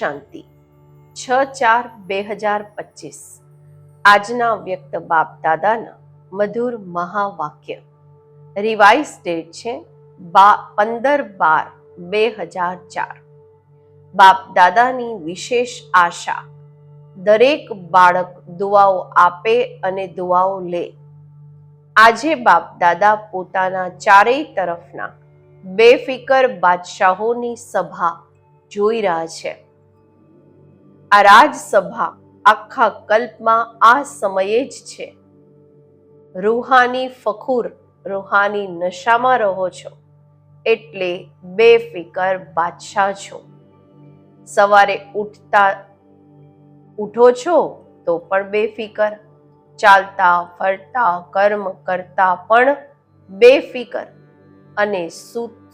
શાંતિ. છ ચાર બે હજાર પચીસ. આજના વ્યક્ત બાપ દાદાના મધુર મહાવાક્ય. રિવાઇઝ ડેટ છે બા પંદર બાર બે હજાર ચાર. બાપ દાદાની વિશેષ આશા. દરેક બાળક દુઆઓ આપે અને દુઆઓ લે. આજે બાપ દાદા પોતાના ચારેય તરફના બેફિકર બાદશાહોની સભા જોઈ રહ્યા છે. આ રાજસભા આખા કલ્પમાં આ સમયે જ છે. રૂહાની ફખુર રૂહાની નશામાં રહો છો. એટલે બેફિકર બાદશાહ છો. સવારે ઉઠતા ઉઠો છો તો પણ બેફિકર. ચાલતા, ફરતા, કર્મ કરતા પણ બેફિકર. અને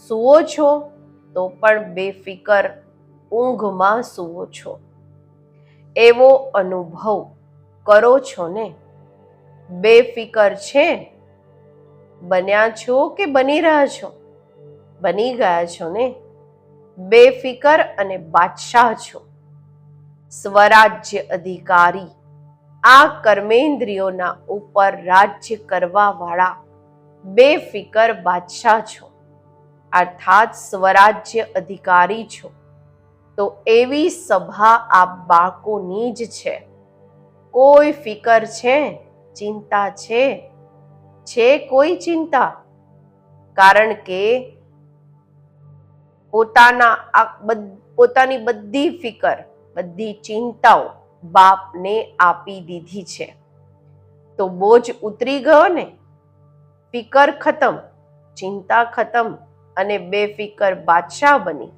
સુવો છો તો પણ બેફિકર. ઊંઘમાં સૂવો છો. એવો અનુભવ કરો છો ને? બેફિકર છે? બન્યા છો કે બની રહ્યા છો? બની ગયા છો ને? બેફિકર અને બાદશાહ છો. સ્વરાજ્ય અધિકારી, આ કર્મેન્દ્રિયોના ઉપર રાજ્ય કરવા વાળા બેફિકર બાદશાહ છો. અર્થાત સ્વરાજ્ય અધિકારી છો. તો એવી સભા આ બાળકોની જ છે. કોઈ ફિકર છે? ચિંતા છે? છે કોઈ ચિંતા? કારણ કે પોતાના આ પોતાની બધી ફિકર, બધી ચિંતાઓ બાપને આપી દીધી છે. તો બોજ ઉતરી ગયો ને? ફિકર ખતમ, ચિંતા ખતમ અને બેફિકર બાદશાહ બની.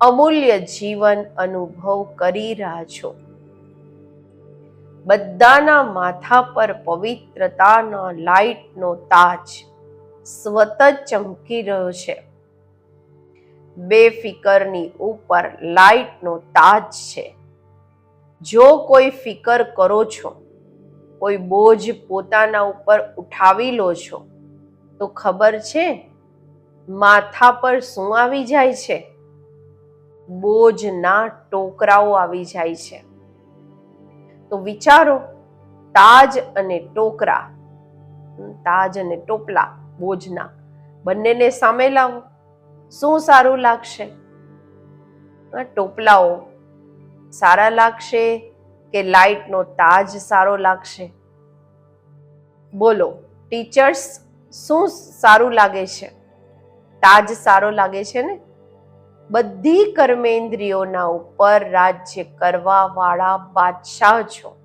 અમૂલ્ય જીવન અનુભવ કરી રહ્યા છો. બધાના માથા પર પવિત્રતાના લાઈટનો તાજ સ્વત ચમકી રહ્યો છે. બેફિકરની ઉપર લાઈટનો તાજ છે. જો કોઈ ફિકર કરો છો, કોઈ બોજ પોતાના ઉપર ઉઠાવી લો છો, તો ખબર છે, માથા પર શું આવી જાય છે? બોજના ટોકરાઓ આવી જાય છે. તો વિચારો, તાજ અને ટોકરા તાજ અને ટોપલા બોજના, બંનેને સામે લાવો. શું સારું લાગશે? ટોપલાઓ સારા લાગશે કે લાઈટનો તાજ સારો લાગશે? બોલો, ટીચર્સ, શું સારું લાગે છે? તાજ સારો લાગે છે ને? બધી કર્મેન્દ્રિયોના ઉપર રાજ્ય કરવા વાળા બાદશાહ છો.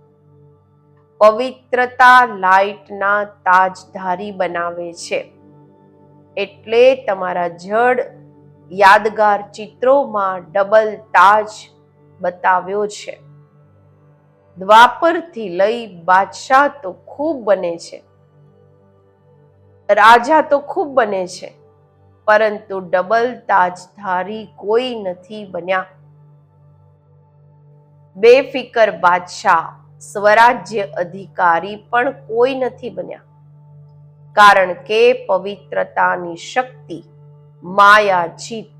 પવિત્રતા લાઈટના તાજધારી બનાવે છે. એટલે તમારા જડ યાદગાર ચિત્રોમાં ડબલ તાજ બતાવ્યો છે. દ્વાપરથી લઈ બાદશાહ તો ખૂબ બને છે. રાજા તો ખૂબ બને છે. પરંતુ ડબલ તાજધારી કોઈ નથી બન્યા. બેફિકર બાદશાહ, સ્વરાજ્ય અધિકારી પણ કોઈ નથી બન્યા. કારણ કે પવિત્રતાની શક્તિ માયા જીત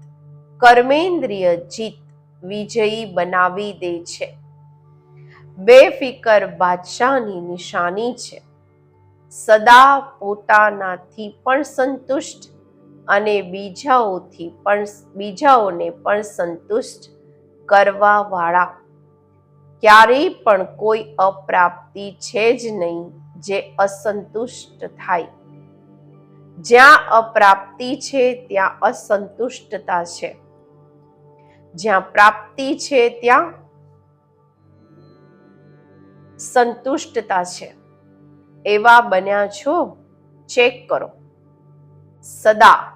કર્મેન્દ્રિય જીત વિજયી બનાવી દે છે. બેફિકર બાદશાહની નિશાની છે. સદા પોતાનાથી પણ સંતુષ્ટ અને બીજાઓથી પણ બીજાઓને પણ સંતુષ્ટ કરવાવાળા. ક્યારેય પણ કોઈ અપ્રાપ્તિ છે જ નહીં જે અસંતુષ્ટ થાય. જ્યાં અપ્રાપ્તિ છે ત્યાં અસંતુષ્ટતા છે. જ્યાં પ્રાપ્તિ છે ત્યાં સંતુષ્ટતા છે. એવા બન્યા છો, ચેક કરો. સદા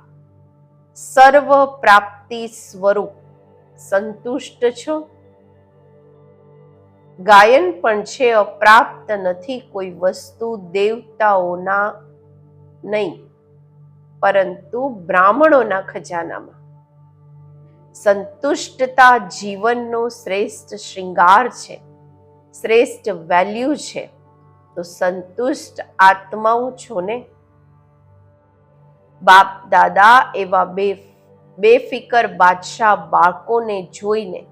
સર્વ પ્રાપ્તિ સ્વરૂપ સંતુષ્ટ છો? ગાયન પણ છે અપ્રાપ્ત નથી કોઈ વસ્તુ દેવતાઓના નહીં, પરંતુ બ્રાહ્મણોના ખજાનામાં. સંતુષ્ટતા જીવનનો શ્રેષ્ઠ શૃંગાર છે, શ્રેષ્ઠ વેલ્યુ છે. તો સંતુષ્ટ આત્માઓ છો ને? બાપ દાદા એવા બે, બેફિકર બાદશાહ બાળકોને જોઈને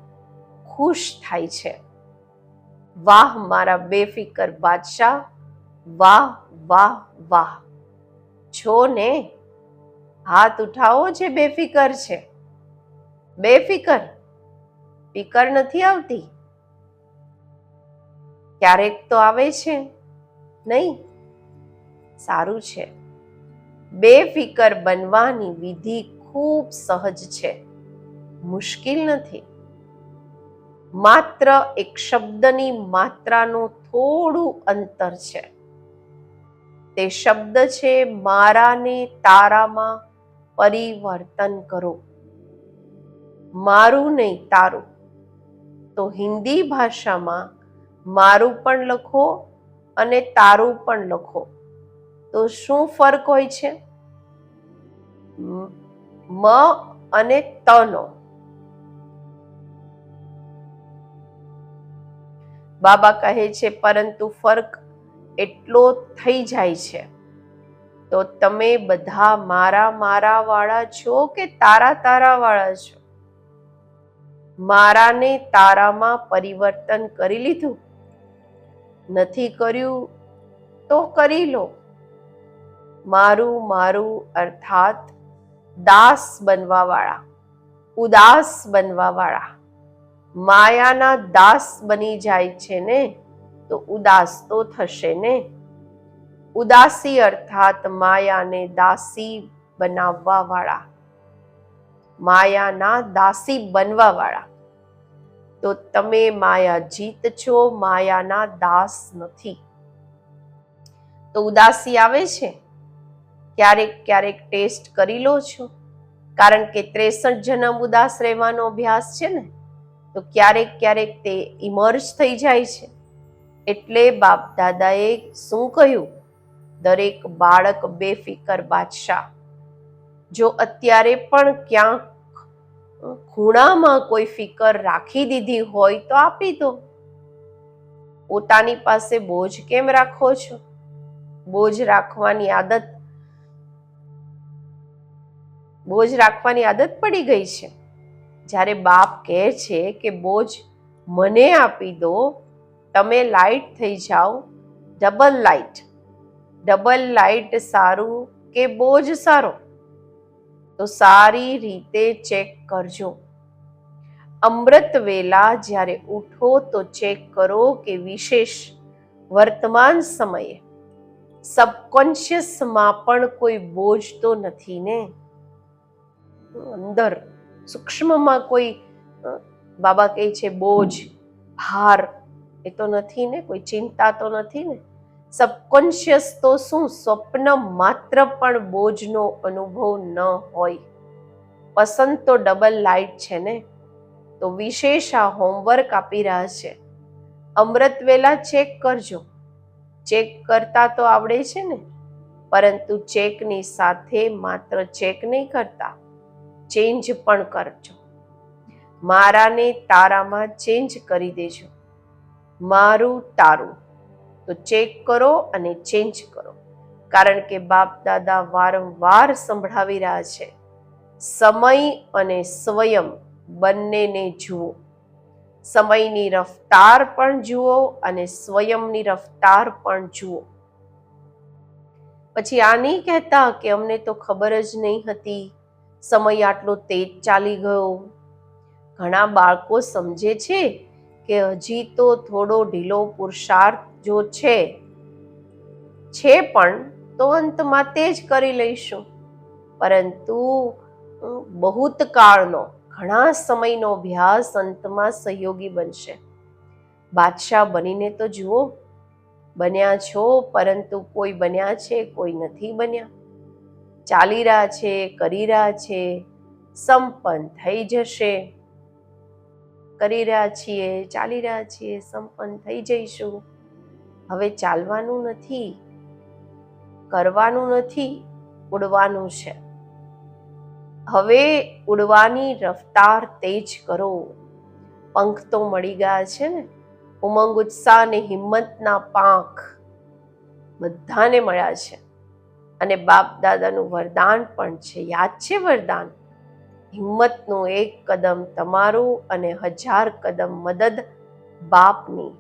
ખુશ થાય છે. વાહ મારા બેફિકર બાદશાહ, વાહ વાહ વાહ. છો ને? હાથ ઉઠાવો જે બેફિકર છે. બેફિકર, ફિકર નથી આવતી? ક્યારેક તો આવે છે, નહીં? સારું છે. બેફિકર બનવાની વિધિ ખૂબ સહજ છે. મુશ્કેલ નથી. માત્ર એક શબ્દની માત્રાનું થોડું અંતર છે. તે શબ્દ છે, મારાને તારામાં પરિવર્તન કરો. મારું નહીં, તારું. તો હિન્દી ભાષામાં, મારું પણ લખો અને તારું પણ લખો. તો શું ફરક હોય છે? મ અને તનો. બાબા કહે છે, પરંતુ ફરક એટલો થઈ જાય છે. તો તમે બધા મારા મારા વાળા છો કે તારા તારા વાળા છો? મારાને તારામાં પરિવર્તન કરી લીધું? નથી કર્યું તો કરી લો. મારું મારું અર્થાત દાસ બનવા વાળા ઉદાસ બનવા વાળા માયાના દાસ બની જાય છે ને, તો ઉદાસ તો થશે ને. ઉદાસી અર્થાત માયાને દાસી બનાવવા વાળા માયાના દાસી બનવા વાળા તો તમે માયા જીત છો, માયાના દાસ નથી. તો ઉદાસી આવે છે? ક્યારેક ક્યારેક ટેસ્ટ કરી લો છો. કારણ કે ત્રેસઠ જન્મ ઉદાસ રહેવાનો અભ્યાસ છે ને, તો ક્યારેક ક્યારેક તે ઇમર્જ થઈ જાય છે. એટલે બાપ દાદાએ શું કહ્યું? દરેક બાળક બેફિકર બાદશાહ. જો અત્યારે પણ ક્યાંક ખૂણામાં કોઈ ફિકર રાખી દીધી હોય તો આપી દો. પોતાની પાસે બોજ કેમ રાખો છો? બોજ રાખવાની આદત બોજ રાખવાની આદત પડી ગઈ છે. જ્યારે બાપ કહે છે કે, બોજ, મને આપી દો, તમે લાઈટ થઈ જાઓ, ડબલ લાઈટ ડબલ લાઈટ સારું કે બોજ સારો? તો સારી રીતે ચેક કરજો. અમૃત વેલા જ્યારે ઉઠો તો ચેક કરો કે વિશેષ વર્તમાન સમયે, સબકોન્શિયસમાં પણ કોઈ બોજ તો નથી ને? અંદર સૂક્ષ્મમાં કોઈ બાબા કહે છે બોજ, ભાર, એ તો નથી ને, કોઈ ચિંતા તો નથી ને? સબકોન્શિયસ તો શું? સ્વપ્ન માત્ર પણ બોજનો અનુભવ ન હોય. પસંદ તો ડબલ લાઈટ છે ને? તો વિશેષ આ હોમવર્ક આપી રહ્યા છે. અમૃત વેલા ચેક કરજો. ચેક કરતા તો આવડે છે ને? પરંતુ ચેકની સાથે માત્ર ચેક નહીં કરતા. ચેન્જ પણ કરજો. મારાને તારામાં ચેન્જ કરી દેજો. મારું તારું. તો ચેક કરો અને ચેન્જ કરો. કારણ કે બાપ દાદા વારંવાર સંભળાવી રહ્યા છે. સમય અને સ્વયં બંનેને જુઓ. સમયની રફતાર પણ જુઓ અને સ્વયંની રફતાર પણ જુઓ. પછી આ નહીં કહેતા કે અમને તો ખબર જ નહીં હતી. સમય આટલો તેજ ચાલી ગયો. ઘણા બાળકો સમજે છે કે હજી તો થોડો ઢીલો પુરુષાર્થ જો છે છે પણ તો અંતમાં તે જ કરી લઈશું. પરંતુ બહુત કાળનો ઘણા સમયનો અભ્યાસ અંતમાં સહયોગી બનશે. બાદશાહ બનીને તો જુઓ, બન્યા છો પરંતુ કોઈ બન્યા છે, કોઈ નથી બન્યા. ચાલી રહ્યા છે, કરી રહ્યા છે, સંપન્ન થઈ જશે. કરી રહ્યા છીએ, ચાલી રહ્યા છીએ, સંપન્ન થઈ જઈશું. હવે ચાલવાનું નથી, કરવાનું નથી, ઉડવાનું છે. હવે ઉડવાની રફતાર તેજ કરો. પંખ તો મળી ગયા છે ને. ઉમંગ, ઉત્સાહ અને હિંમતના પાંખ બધાને મળ્યા છે. અને બાપ દાદાનું વરદાન પણ છે. યાદ છે વરદાન? હિંમતનું એક કદમ તમારું અને હજાર કદમ મદદ બાપની.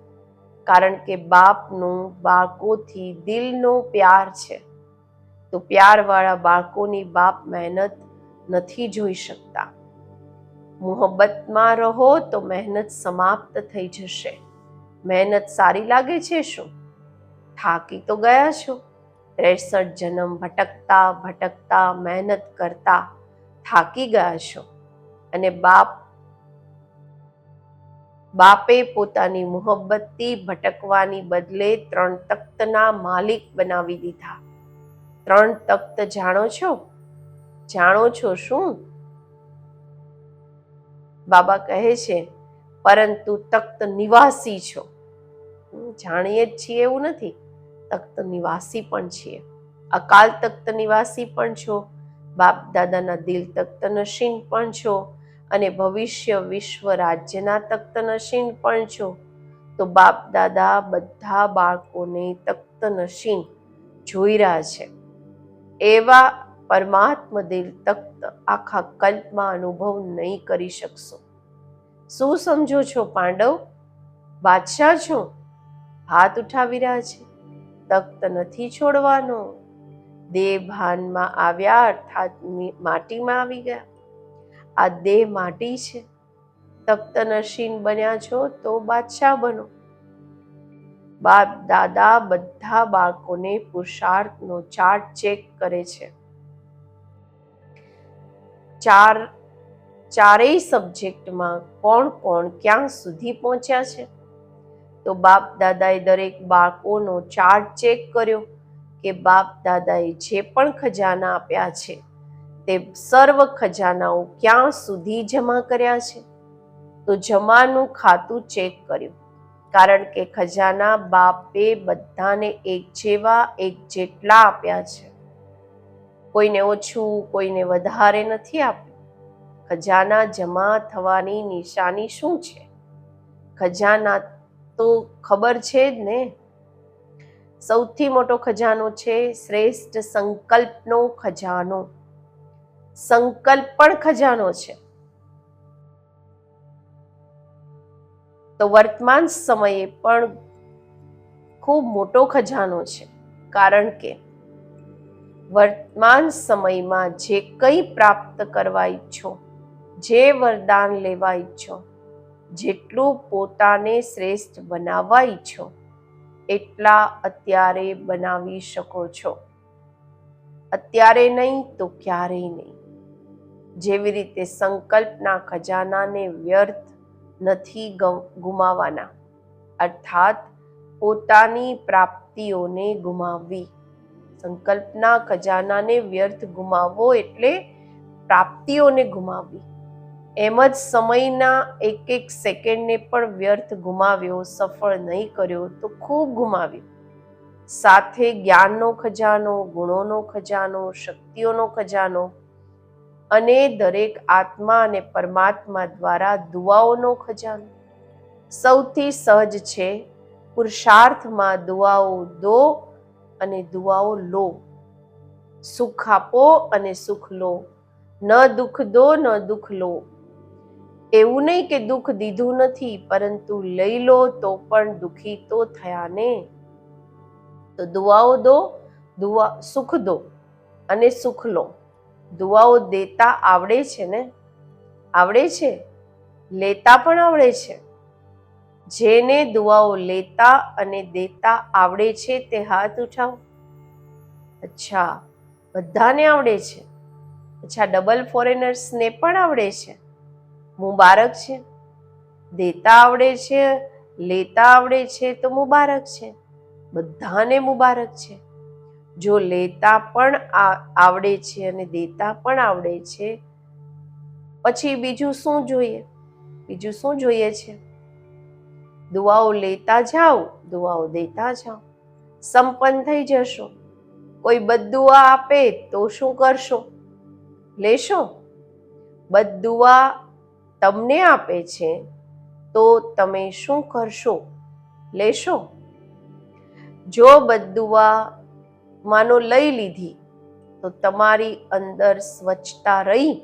કારણ કે બાપનું બાળકોથી દિલનો પ્યાર છે. તો પ્યારવાળા બાળકોની બાપ મહેનત નથી જોઈ શકતા. મોહબ્બતમાં રહો તો મહેનત સમાપ્ત થઈ જશે. મહેનત સારી લાગે છે શું? થાકી તો ગયા છો? ત્રેસઠ જન્મ ભટકતા ભટકતા, મહેનત કરતા થાકી ગયા છો. અને બાપ, બાપે પોતાની મોહબ્બતથી ભટકવાની બદલે ત્રણ તખ્તના માલિક બનાવી દીધા. ત્રણ તખ્ત જાણો છો? જાણો છો શું? બાબા કહે છે, પરંતુ તખ્ત નિવાસી છો. જાણીએ જ છીએ એવું નથી. તખ્ત નિવાસી પણ છીએ. અકાલ તખ્ત નિવાસી પણ છો. બાપ દાદાના દિલ તખ્ત નશીન પણ છો અને ભવિષ્ય વિશ્વ રાજ્યના તખ્ત નશીન પણ છો. તો બાપ દાદા બધા બાળકોને તખ્ત નશીન જોઈ રહ્યા છે. એવા પરમાત્મ દિલ તખ્ત આખા કલ્પમાં અનુભવ નહીં કરી શકશો. શું સમજો છો પાંડવ? બાદશાહ છો? હાથ ઉઠાવી રહ્યા છે. તખ્ત નથી છોડવાનો. દેહ ભાનમાં આવ્યા અર્થાત માટીમાં આવી ગયા. આ દેહ માટી છે. તખ્ત નશીન બન્યા છો તો બાદશાહ બનો. બાપ, દાદા બધા બાળકોને પુરુષાર્થનો ચાર્ટ ચેક કરે છે. ચાર, ચારેય સબ્જેક્ટમાં કોણ કોણ ક્યાં સુધી પહોંચ્યા છે? તો બાપ દાદાએ દરેક બાળકોનો ચાર્ટ ચેક કર્યો કે બાપ દાદાએ જે પણ ખજાના આપ્યા છે, તે સર્વ ખજાનાઓ ક્યાં સુધી જમા કર્યા છે? તો જમાનું ખાતું ચેક કર્યું, કારણ કે ખજાના બાપે બધાને એક જેવા, એક જેટલા આપ્યા છે. કોઈને ઓછું, કોઈને વધારે નથી આપ્યું. ખજાના જમા થવાની નિશાની શું છે? ખજાના તો ખબર છે જ ને? સૌથી મોટો ખજાનો છે શ્રેષ્ઠ સંકલ્પનો ખજાનો. સંકલ્પ પણ ખજાનો છે. તો વર્તમાન સમયે પણ ખૂબ મોટો ખજાનો છે. કારણ કે વર્તમાન સમયમાં જે કંઈ પ્રાપ્ત કરવા ઈચ્છો, જે વરદાન લેવા ઈચ્છો જેટલું પોતાને શ્રેષ્ઠ બનાવવા ઈચ્છો એટલા અત્યારે બનાવી શકો છો. અત્યારે નહીં તો ક્યારેય નહીં. જેવી રીતે સંકલ્પના ખજાનાને વ્યર્થ નથી ગમ- ગુમાવવાના અર્થાત, પોતાની પ્રાપ્તિઓને ગુમાવવી. સંકલ્પના ખજાનાને વ્યર્થ ગુમાવવો એટલે પ્રાપ્તિઓને ગુમાવવી. એમ જ સમયના એક એક સેકન્ડને પણ વ્યર્થ ગુમાવ્યો, સફળ નહીં કર્યો તો ખૂબ ગુમાવ્યો. સાથે જ્ઞાનનો ખજાનો, ગુણોનો ખજાનો, શક્તિઓનો ખજાનો અને દરેક આત્મા અને પરમાત્મા દ્વારા દુઆઓનો ખજાનો. સૌથી સહજ છે, પુરુષાર્થમાં દુઆઓ દો અને દુઆઓ લો. સુખ આપો અને સુખ લો. ન દુઃખ દો, ન દુઃખ લો. એવું નહીં કે દુઃખ દીધું નથી, પરંતુ લઈ લો તો પણ દુઃખી તો થયા ને. તો દુઆઓ દો, દુઆ, સુખ દો અને સુખ લો. દુઆઓ દેતા આવડે છે ને? આવડે છે? લેતા પણ આવડે છે. જેને દુઆઓ લેતા અને દેતા આવડે છે તે હાથ ઉઠાવો. અચ્છા, બધાને આવડે છે? અચ્છા ડબલ ફોરેનર્સને પણ આવડે છે? મુબારક છે. દેતા આવડે છે, લેતા આવડે છે તો મુબારક છે. બધાને મુબારક છે. જો લેતા પણ આવડે છે અને દેતા પણ આવડે છે, પછી બીજું શું જોઈએ? બીજું શું જોઈએ છે? દુઆઓ લેતા જાઓ, દુઆઓ દેતા જાઓ. સંપન્ન થઈ જશો. કોઈ બદુઆ આપે તો શું કરશો? લેશો? બદુઆ તમને આપે છે, તો તમે શું કરશો? લેશો? જો બદુઆ માનો લઈ લીધી, તો તમારી અંદર સ્વચ્છતા રહી.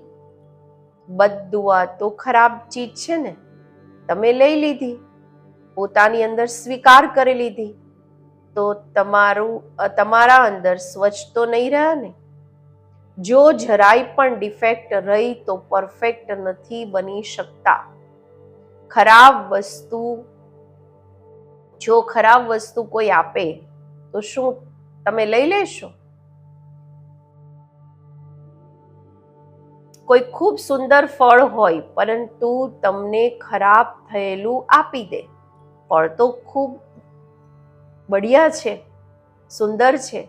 બદુઆ તો ખરાબ ચીજ છે ને? તમે લઈ લીધી, પોતાની અંદર સ્વીકાર કરી લીધી, તો તમારું, તમારા અંદર સ્વચ્છ તો નહીં રહ્યા ને? જો જરાય પણ ડિફેક્ટ રહી તો પરફેક્ટ નથી બની શકતા. ખરાબ વસ્તુ, જો ખરાબ વસ્તુ કોઈ આપે, તો શું તમે લઈ લેશો? કોઈ ખૂબ સુંદર ફળ હોય, પરંતુ તમને ખરાબ થયેલું આપી દે. ફળ તો ખૂબ બઢિયા છે, સુંદર છે.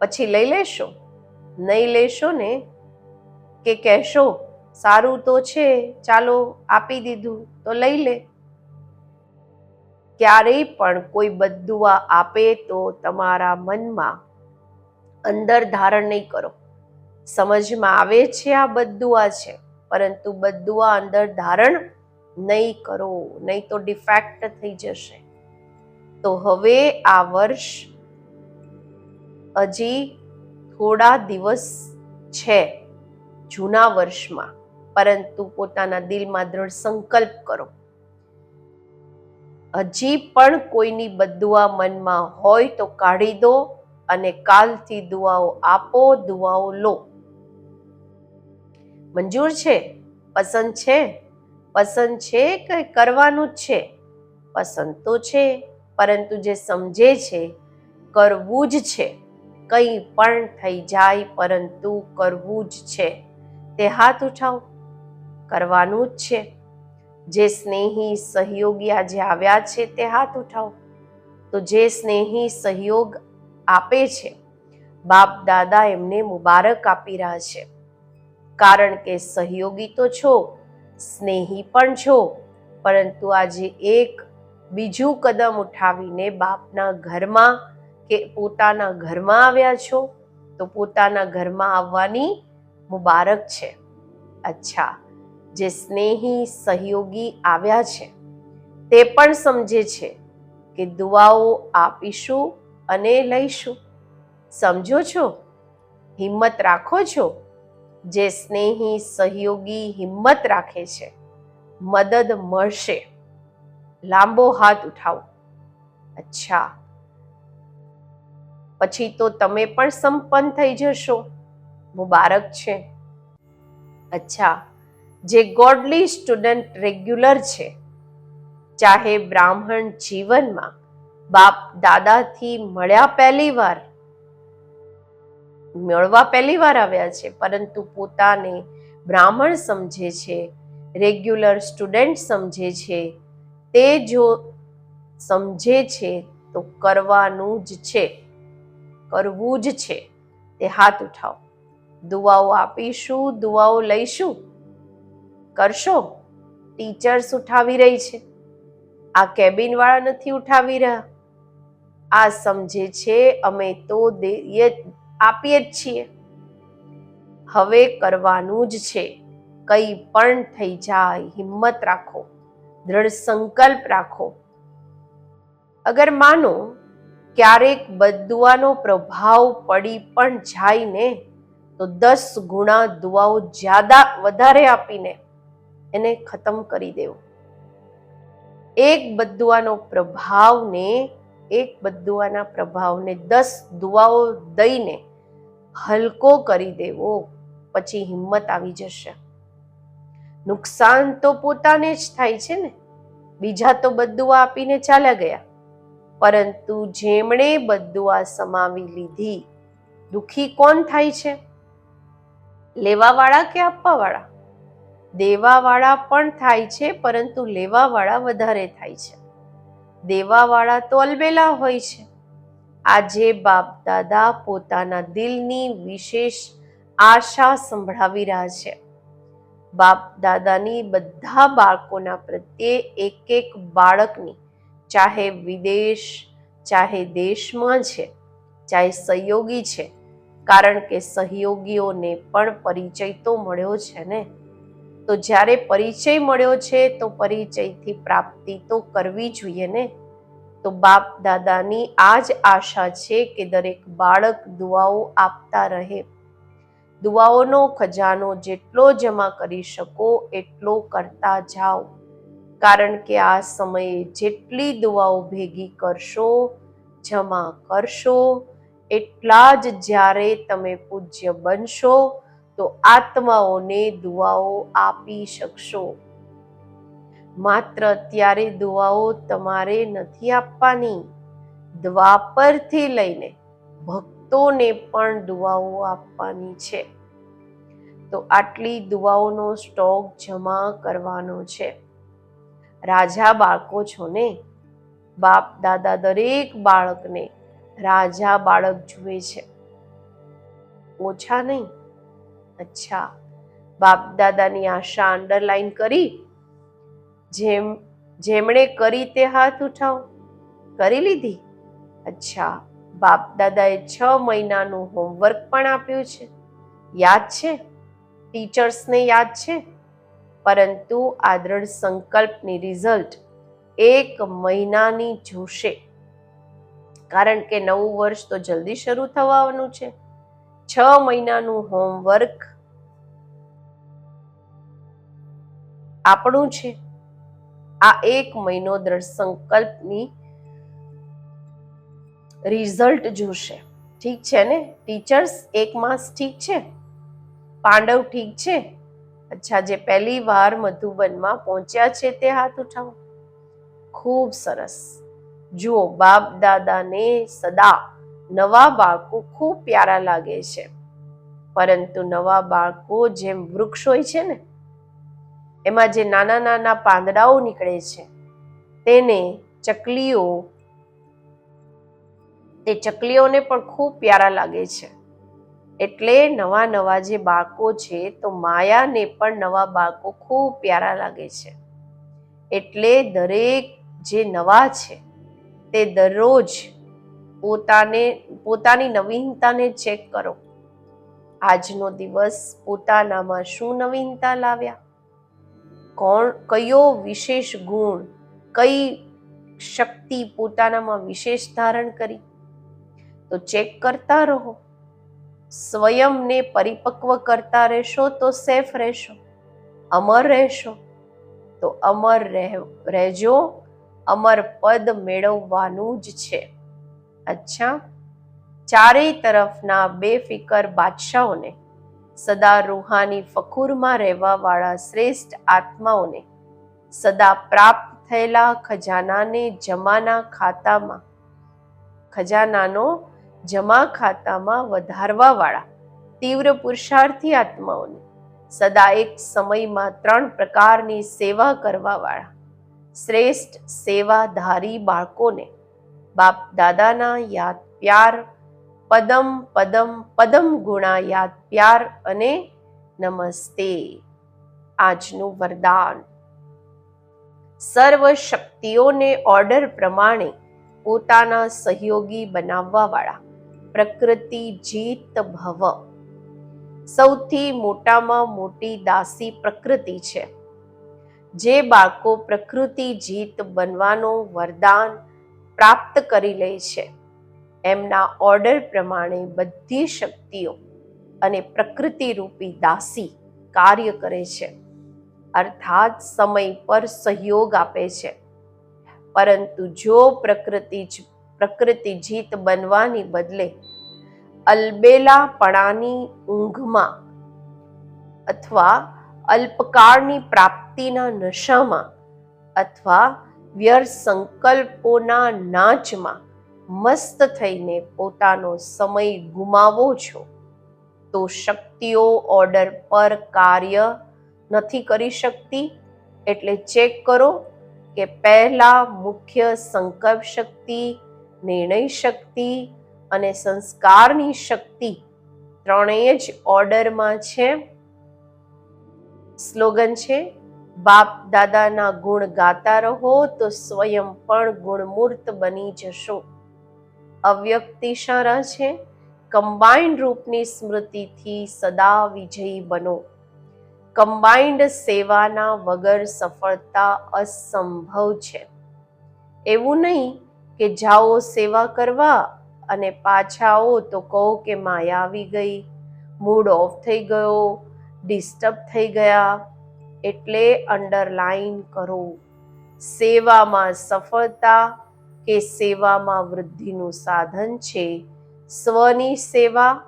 પછી લઈ લેશો? નહીં લેશો ને કે કહેશો, સારું તો છે, ચાલો આપી દીધું, તો લઈ લે. ક્યારેય પણ કોઈ બદુઆ આપે તો તમારા મનમાં અંદર ધારણ નહીં કરો. સમજમાં આવે છે આ બદુઆ છે, પરંતુ બદુઆ અંદર ધારણ નહીં કરો, નહીં તો ડિફેક્ટ થઈ જશે. તો હવે આ વર્ષ હજી થોડા દિવસ છે જૂના વર્ષમાં, પરંતુ પોતાના દિલમાં દ્રઢ સંકલ્પ કરો. હજી પણ કોઈની બદુઆ મનમાં હોય તો કાઢી દો અને કાલથી દુઆઓ આપો, દુઆઓ લો. મંજૂર છે? પસંદ છે? પસંદ છે કે કરવાનું જ છે? પસંદ તો છે, પરંતુ જે સમજે છે, કરવું જ છે. કંઈ પણ થઈ જાય, પરંતુ કરવું જ છે. તે હાથ ઉઠાવો. કરવાનું જ છે. જે સ્નેહી સહયોગી આજે આવ્યા છે, તે હાથ ઉઠાવો. તો જે સ્નેહી સહયોગ આપે છે, બાપ, દાદા એમને મુબારક આપી રહ્યા છે. કારણ કે સહયોગી તો છો, સ્નેહી પણ છો, પરંતુ આજે એક બીજું કદમ ઉઠાવીને બાપના ઘરમાં કે પોતાના ઘરમાં આવ્યા છો, તો પોતાના ઘરમાં આવવાની મુબારક છે. અચ્છા, જે સ્નેહી સહયોગી આવ્યા છે, તે પણ સમજે છે કે દુઆઓ આપીશું અને લઈશું. સમજો છો? હિંમત રાખો છો? જે સ્નેહી સહયોગી હિંમત રાખે છે, મદદ મળશે. લાંબો હાથ ઉઠાવો. અચ્છા પછી તો તમે પણ સંપન્ન થઈ જશો. મુબારક છે. અચ્છા, જે ગોડલી સ્ટુડન્ટ રેગ્યુલર છે, ચાહે બ્રાહ્મણ જીવનમાં બાપ દાદાથી મળ્યા પહેલી વાર, મળવા પહેલી વાર આવ્યા છે, પરંતુ પોતાને બ્રાહ્મણ સમજે છે રેગ્યુલર સ્ટુડન્ટ સમજે છે, તે જો સમજે છે તો કરવાનું જ છે. કરવું જ છે. તે હાથ ઉઠાવો. દુઆઓ આપીશું, દુઆઓ લઈશું. કરશો? ટીચર્સ ઉઠાવી રહી છે. આ કેબિન વાળા નથી ઉઠાવી રહ્યા. આ સમજે છે, અમે તો દે આપીએ જ છીએ. હવે કરવાનું જ છે. કંઈ પણ થઈ જાય, હિંમત રાખો. દ્રઢ સંકલ્પ રાખો. અગર માનો ક્યારેક બદુઆનો પ્રભાવ પડી પણ જાય ને, તો દસ ગુણા દુઆઓ જ્યાદા વધારે આપીને એને ખતમ કરી દેવો. એક બદુઆનો પ્રભાવને, એક બદુઆના પ્રભાવને દસ દુઆઓ દઈને હલકો કરી દેવો, પછી હિંમત આવી જશે. નુકસાન તો પોતાને જ થાય છે ને. બીજા તો બદુઆ આપીને ચાલ્યા ગયા. પરંતુ જેમણે બધું આ સમાવી લીધી, દુખી કોણ થાય છે? લેવાવાળા કે આપવાવાળા? દેવાવાળા પણ થાય છે, પરંતુ લેવાવાળા વધારે થાય છે. દેવાવાળા તો અલબેલા હોય છે. આજે બાપ દાદા પોતાના દિલની વિશેષ આશા સંભળાવી રહ્યા છે. બાપ દાદાની બધા બાળકોના પ્રત્યે એક એક બાળકની ચાહે વિદેશ, ચાહે દેશમાં છે, ચાહે સહયોગી છે, કારણ કે સહયોગીઓને પણ પરિચય તો મળ્યો છે ને? તો જ્યારે પરિચય મળ્યો છે, તો પરિચયથી પ્રાપ્તિ તો કરવી જોઈએ ને? તો બાપ દાદાની આ જ આશા છે કે દરેક બાળક દુઆઓ આપતા રહે. દુઆઓનો ખજાનો જેટલો જમા કરી શકો, એટલો કરતા જાઓ. કારણ કે આ સમયે જેટલી દુઆઓ ભેગી કરશો, જમા કરશો, એટલા જ જ્યારે તમે પૂજ્ય બનશો, તો આત્માઓને દુઆઓ આપી શકશો. માત્ર અત્યારે દુઆઓ તમારે નથી આપવાની. દ્વાપરથી લઈને ભક્તોને પણ દુઆઓ આપવાની છે. તો આટલી દુઆઓનો સ્ટોક જમા કરવાનો છે. રાજા બાળકો છો ને? બાપ, દાદા દરેક બાળકને રાજા બાળક જુએ છે. ઓછા નહીં. અચ્છા. બાપ, દાદાની આશા અંડરલાઈન કરી. જેમ, જેમણે કરી તે હાથ ઉઠાવ. કરી લીધી? અચ્છા. બાપ, દાદાએ છ મહિનાનું હોમવર્ક પણ આપ્યું છે. યાદ છે? ટીચર્સને યાદ છે? પરંતુ આ દ્રઢ સંકલ્પની રિઝલ્ટ એક મહિનાની જોશે. કારણ કે નવું વર્ષ તો જલ્દી શરૂ થવાનું છે. છ મહિનાનું હોમવર્ક આપણું છે. આ એક મહિનો દ્રઢ સંકલ્પની રિઝલ્ટ જોશે. ઠીક છે ને? ટીચર્સ, એક માસ ઠીક છે? પાંડવ ઠીક છે? અચ્છા, જે પહેલી વાર મધુબનમાં પહોંચ્યા છે તે હાથ ઉઠાવો. ખૂબ સરસ. જુઓ, બાપ દાદાને સદા નવા બાળકો ખૂબ પ્યારા લાગે છે. પરંતુ નવા બાળકો જેમ વૃક્ષ હોય છે ને, એમાં જે નાના નાના પાંદડાઓ નીકળે છે, તેને ચકલીઓ, તે ચકલીઓને પણ ખૂબ પ્યારા લાગે છે. એટલે નવા નવા જે બાળકો છે, તો માયાને પણ નવા બાળકો ખૂબ પ્યારા લાગે છે. એટલે દરેક જે નવા છે, તે દરરોજ પોતાને, પોતાની નવીનતાને ચેક કરો. આજનો દિવસ પોતાનામાં શું નવીનતા લાવ્યા? કોણ, કયો વિશેષ ગુણ, કઈ શક્તિ પોતાનામાં વિશેષ ધારણ કરી? તો ચેક કરતા રહો. સ્વયંને પરિપક્વ કરતા રહેશો તો સેફ રહેશો. અમર રહેશો તો અમર રહેજો. અમર પદ મેળવવાનું જ છે. અચ્છા. ચારેય તરફના બેફિકર બાદશાહોને, સદા રૂહાની ફખુરમાં રહેવાવાળા શ્રેષ્ઠ આત્માઓને, સદા પ્રાપ્ત થયેલા ખજાનાને જમાના ખાતામાં, ખજાનાનો જમા ખાતામાં વધારવા વાળા તીવ્ર પુરુષાર્થી આત્માઓને સદા એક સમયમાં ત્રણ પ્રકારની સેવા કરવા વાળા શ્રેષ્ઠ સેવાધારી બાળકોને બાપ દાદાના યાદ પ્યાર, પદમ પદમ પદમ ગુણા યાદ પ્યાર અને નમસ્તે. આજનું વરદાન. સર્વ શક્તિઓને ઓર્ડર પ્રમાણે પોતાના સહયોગી બનાવવા વાળા પ્રકૃતિ જીત ભવ. સૌથી મોટામાં મોટી દાસી પ્રકૃતિ છે. જે બાળકો પ્રકૃતિ જીત બનવાનું વરદાન પ્રાપ્ત કરી લે છે. એમના ઓર્ડર પ્રમાણે બધી શક્તિઓ અને પ્રકૃતિ રૂપી દાસી કાર્ય કરે છે. અર્થાત સમય પર સહયોગ આપે છે. પરંતુ જો પ્રકૃતિ જ પ્રકૃતિ જીત બનવાની બદલે અલબેલાપણાની ઊંઘમાં અથવા અલ્પકાળની પ્રાપ્તિના નશામાં અથવા વ્યર્થ સંકલ્પોના નાચમાં મસ્ત થઈને પોતાનો સમય ગુમાવો છો, તો શક્તિઓ ઓર્ડર પર કાર્ય નથી કરી શકતી. એટલે ચેક કરો કે પહેલા મુખ્ય સંકલ્પ શક્તિ નિર્ણય શક્તિ અને સંસ્કારની શક્તિ ત્રણેય જ ઓર્ડરમાં છે. સ્લોગન છે, બાપ દાદાના ગુણ ગાતા રહો તો સ્વયં પણ ગુણમૂર્ત બની જશો. અવ્યક્ત ઇશારા છે, કમ્બાઇન્ડ રૂપની સ્મૃતિથી સદા વિજયી બનો. કમ્બાઇન્ડ સેવાના વગર સફળતા અસંભવ છે. એવું નહીં કે જાઓ સેવા કરવા અને પાછા આવો તો કહો કે માયા આવી ગઈ. મૂડ ઓફ થઈ ગયો, ડિસ્ટર્બ થઈ ગયા. એટલે અંડરલાઈન કરો. સેવામાં સફળતા કે સેવામાં વૃદ્ધિનું સાધન છે. સ્વની સેવા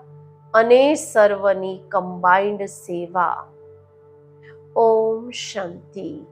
અને સર્વની કમ્બાઇન્ડ સેવા. ઓમ શાંતિ.